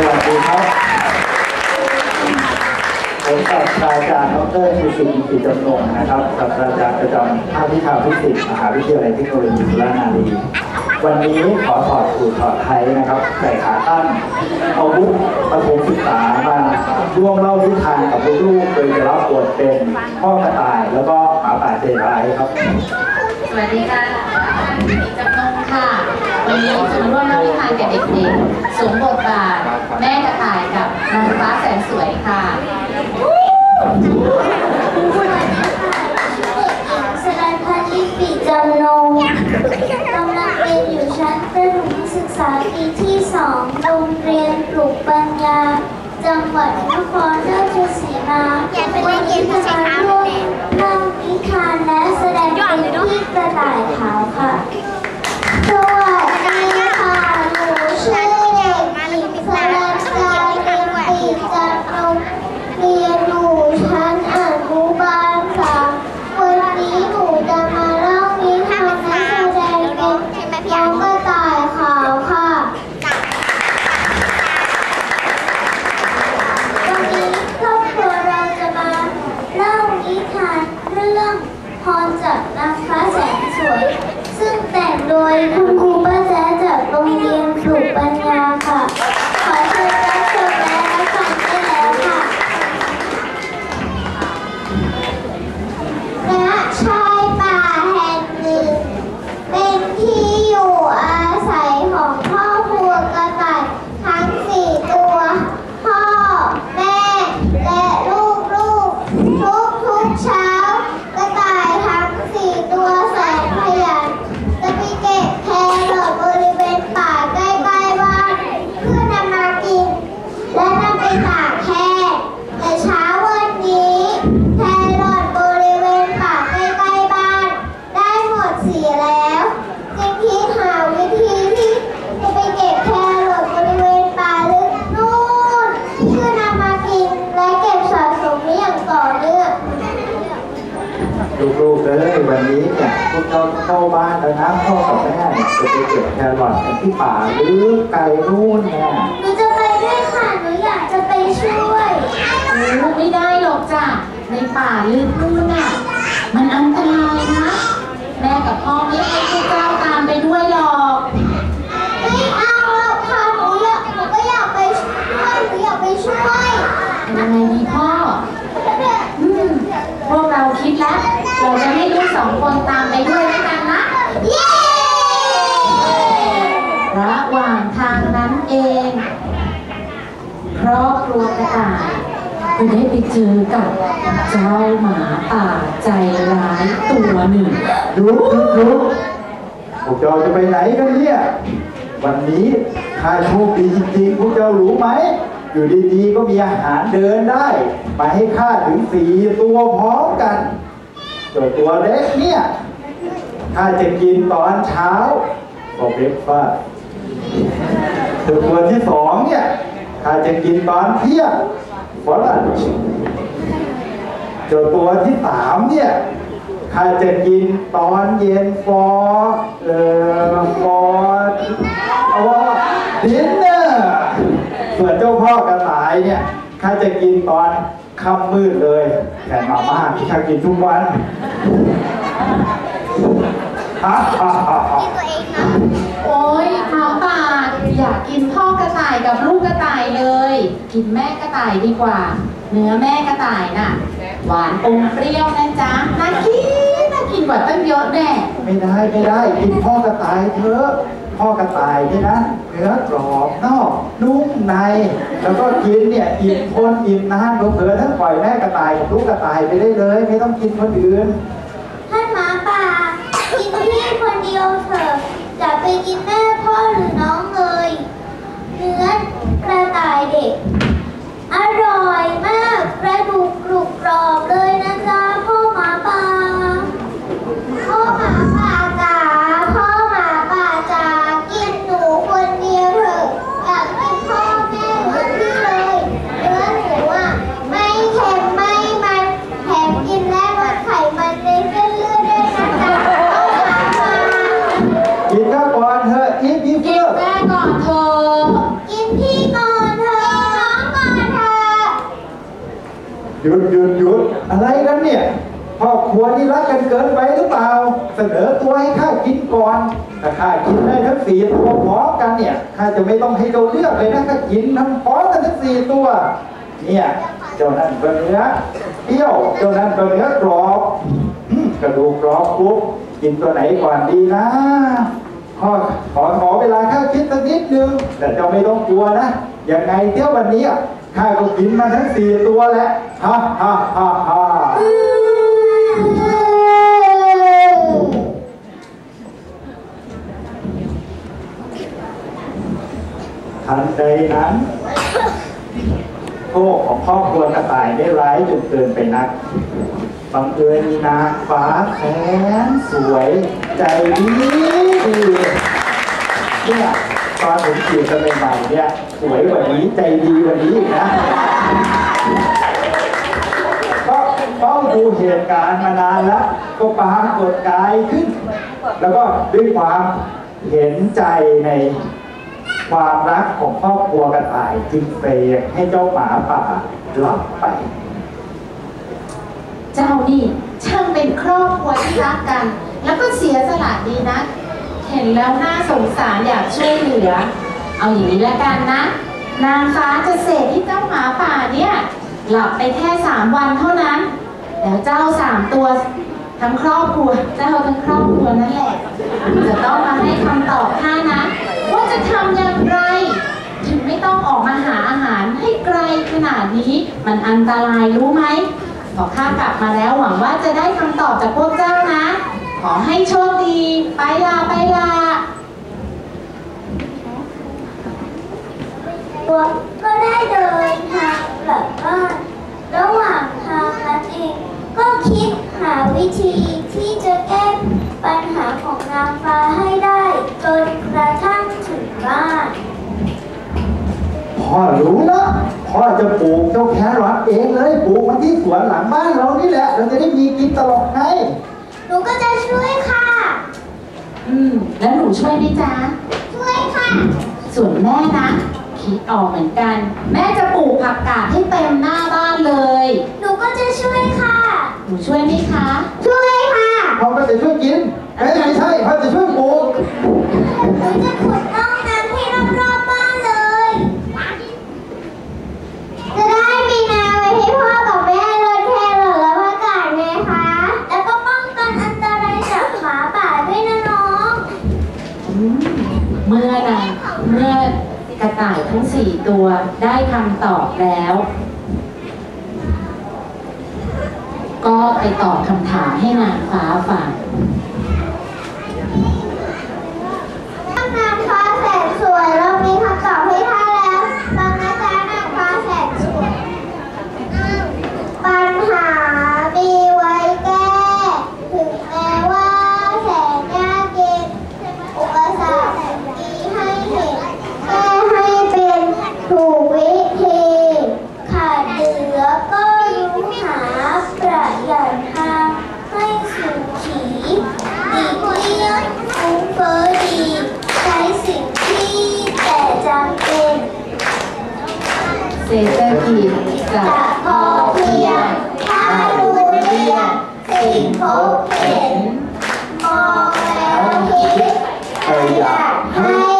สวัสดีครับผมศาสตราจารย์ดรชูศรีกิจจำนงนะครับศาสตราจารย์ประจำภาควิชาฟิสิกส์มหาวิทยาลัยเทคโนโลยีสุรานารีวันนี้ขอถอดสูตรถอดไทยนะครับใส่ขาตั้งเอาวุธประถมศึกษามาร่วมเล่านิทานกับลูกๆโดยจะรับบทเป็นพ่อกระต่ายแล้วก็หมาป่าเจร้ายครับ สวัสดีค่ะจำนงค่ะ วันนี้จะมร่วมเล่านิทานกับเด็กๆสวมบทบาทแม่กระต่ายกับน้องฟ้าแสนสวยค่ะสดงพันลิปิจำนงกำลังเรียนอยู่ชั้นประถมศึกษาปีที่สองโรงเรียนปลูกปัญญา จังหวัดนครราชสีมาวันนี้จะมาร่วมเล่านิทานและแสดงเป็นที่กระต่ายขาวค่ะ แครอทบริเวณป่าใกล้ๆบ้าน ได้หมดสีแล้ว จึงคิดหาวิธีที่จะไปเก็บแครอทบริเวณป่าลึกนู่นเพื่อนำมากินและเก็บสะสมไว้อย่างต่อเนื่องลูกๆเลยวันนี้เนี่ยพวกเราเข้าบ้านแล้วนะพ่อกับแม่เนี่ยจะไปเก็บแครอทกันที่ป่าลึกไกลนู่นเนี่ยหนูจะ ช่วยลูกไม่ได้หรอกจ้ะ ในป่าลึกนู่นน่ะ มันอันตรายนะ แม่กับพ่อไม่ให้พวกเจ้าตามไปด้วยหรอก ไม่เอาหรอกค่ะหนูอยากหนูก็อยากไปช่วยหนูอยากไปช่วยยังไงดีพ่อ อืม พวกเราคิดแล้ว เราจะให้ลูกสองคนตามไปด้วยด้วยกันนะเย้ ก็ได้ไปเจอกับเจ้าหมาป่าใจร้ายตัวหนึ่งดูดูดูพวกเจ้าจะไปไหนกันเนี่ย วันนี้ข้าโชคดีจริงๆพวกเจ้ารู้ไหม อยู่ดีๆก็มีอาหารเดินได้ มาให้ข้าถึงสี่ตัวพร้อมกันส่วนตัวเล็กเนี่ยข้าจะกินตอนเช้าบอกเบรกฟาส่วนตัวที่สองเนี่ยข้าจะกินตอนเที่ยง อลันเจ้าตัวที่สามเนี่ยข้าจะกินตอนเย็นฟอเอ่อฟอเอาว่าดินเนอร์ส่วนเจ้าพ่อกระต่ายเนี่ยข้าจะกินตอนค่ำมืดเลยแต่มาม่าที่ข้ากินทุกวันฮ่าฮ่าฮ่า ฮ่าตัวเองนะโอ๊ยหมาป่าอยากกินพ่อกระต่ายกับลูกกระต่ายเลย กินแม่กระต่ายดีกว่า เนื้อแม่กระต่ายน่ะ หวานอมเปรี้ยวนะจ๊ะน่ากินน่ากินกว่าตั้งเยอะแน่ไม่ได้ไม่ได้กินพ่อกระต่ายเถอะพ่อกระต่ายเนี่ยนะเนื้อกรอบนอกนุ่มใน แล้วก็กินเนี่ยอิ่มคนอิ่มนานเผลอๆทั้งปล่อยแม่กระต่ายกับลูกกระต่ายไปได้เลย ไม่ต้องกินคนอื่นท่าน ยุดหยุดหยุดอะไรกันเนี่ยพ่อครัวนี่รักกันเกินไปหรือเปล่า เสนอตัวให้ข้ากินก่อนถ้าข้ากินได้ทั้งสี่ตัวพร้อมกันเนี่ยข้าจะไม่ต้องให้เราเลือกเลยนะข้ากินทั้งพร้อมกันทั้งสี่ตัว เนี่ยเจ้านั่นก็เนื้อเปรี้ยวเจ้านั่นก็เนื้อกรอบกระดูกกรอบปุ๊บกินตัวไหนก่อนดีนะขอขอขอเวลาข้าคิดสักนิดนึงแต่เจ้าไม่ต้องกลัวนะยังไงเที่ยววันนี้อะ ข้าก็กินมาทั้งสี่ตัวแล้วฮ่าฮ่าฮ่าฮ่าทันใดนั้นโทษของครอบครัวกระต่ายได้ร้ายจนเกินไปนัก บังเอิญมีนางฟ้าแสนสวยใจดีดีเนี่ย ตอนผมจีบกันใหม่ๆเนี่ยสวยกว่านี้ใจดีกว่านี้อีกนะก็เฝ้าดูเหตุการณ์มานานแล้ว ก็ปรากฏกายขึ้น แล้วก็ด้วยความเห็นใจในความรักของครอบครัวกระต่ายจึงเปรย์ให้เจ้าหมาป่าหลับไป เจ้านี่ช่างเป็นครอบครัวที่รักกัน แล้วก็เสียสละดีนะ เห็นแล้วน่าสงสารอยากช่วยเหลือ เอาอย่างนี้ละกันนะ นางฟ้าจะเสกที่เจ้าหมาป่าเนี่ยหลับไปแค่สามวันเท่านั้น แล้วเจ้าสามตัวทั้งครอบครัวเจ้าทั้งครอบครัวนั่นแหละ จะต้องมาให้คำตอบข้านะ ว่าจะทำอย่างไร ถึงไม่ต้องออกมาหาอาหารให้ไกลขนาดนี้ มันอันตรายรู้ไหมขอข้ากลับมาแล้วหวังว่าจะได้คำตอบจากพวกเจ้านะ ขอให้โชคดี ไปลาไปลาตัวก็ได้เดินทางกลับบ้านระหว่างทางนั้นเอง ก็คิดหาวิธีที่จะแก้ปัญหาของนางฟ้าให้ได้ จนกระทั่งถึงบ้าน พ่อรู้แล้วพ่อจะปลูกเจ้าแครอทเองเลยปลูกมันที่สวนหลังบ้านเรานี่แหละ เราจะได้มีกินตลอดไง หนูก็จะช่วยค่ะ อืม แล้วห นูช่วยไหมจ๊ะ ช่วยค่ะ ส่วนแม่นะ คิดออกเหมือนกัน แม่จะปลูกผักกาดให้เต็มหน้าบ้านเลย หนูก็จะช่วยค่ะ หนูช่วยไหมคะ ช่วยค่ะพ่อก็จะช่วยกินเอ้ยไม่ใช่พ่อจะช่วยปลูกหนูจะขุดร่ กระต่ายทั้งสี่ตัวได้คำตอบแล้ว ก็ไปตอบคำถามให้นางฟ้าฟัง นางฟ้าแสนสวยเรามีคำตอบให้ท่านแล้วฟังนะจ๊ะนางฟ้าแสนสวย ปัญหามีไว้แก้ ถึงแม้ว่าแสนยากเย็น อุปสรรคมีให้เห็น แก้ให้เป็นถูกวิธี ขาดเหลือก็รู้หาประหยัดทางให้สุขีหลีกเลี่ยงฟุ้งเฟ้อดี ใช้สิ่งที่แต่จำเป็น เศรษฐกิจจะจะพอเพียงถ้ารู้เรียนสิ่งพบเห็นมองแล้วคิดประหยัดให้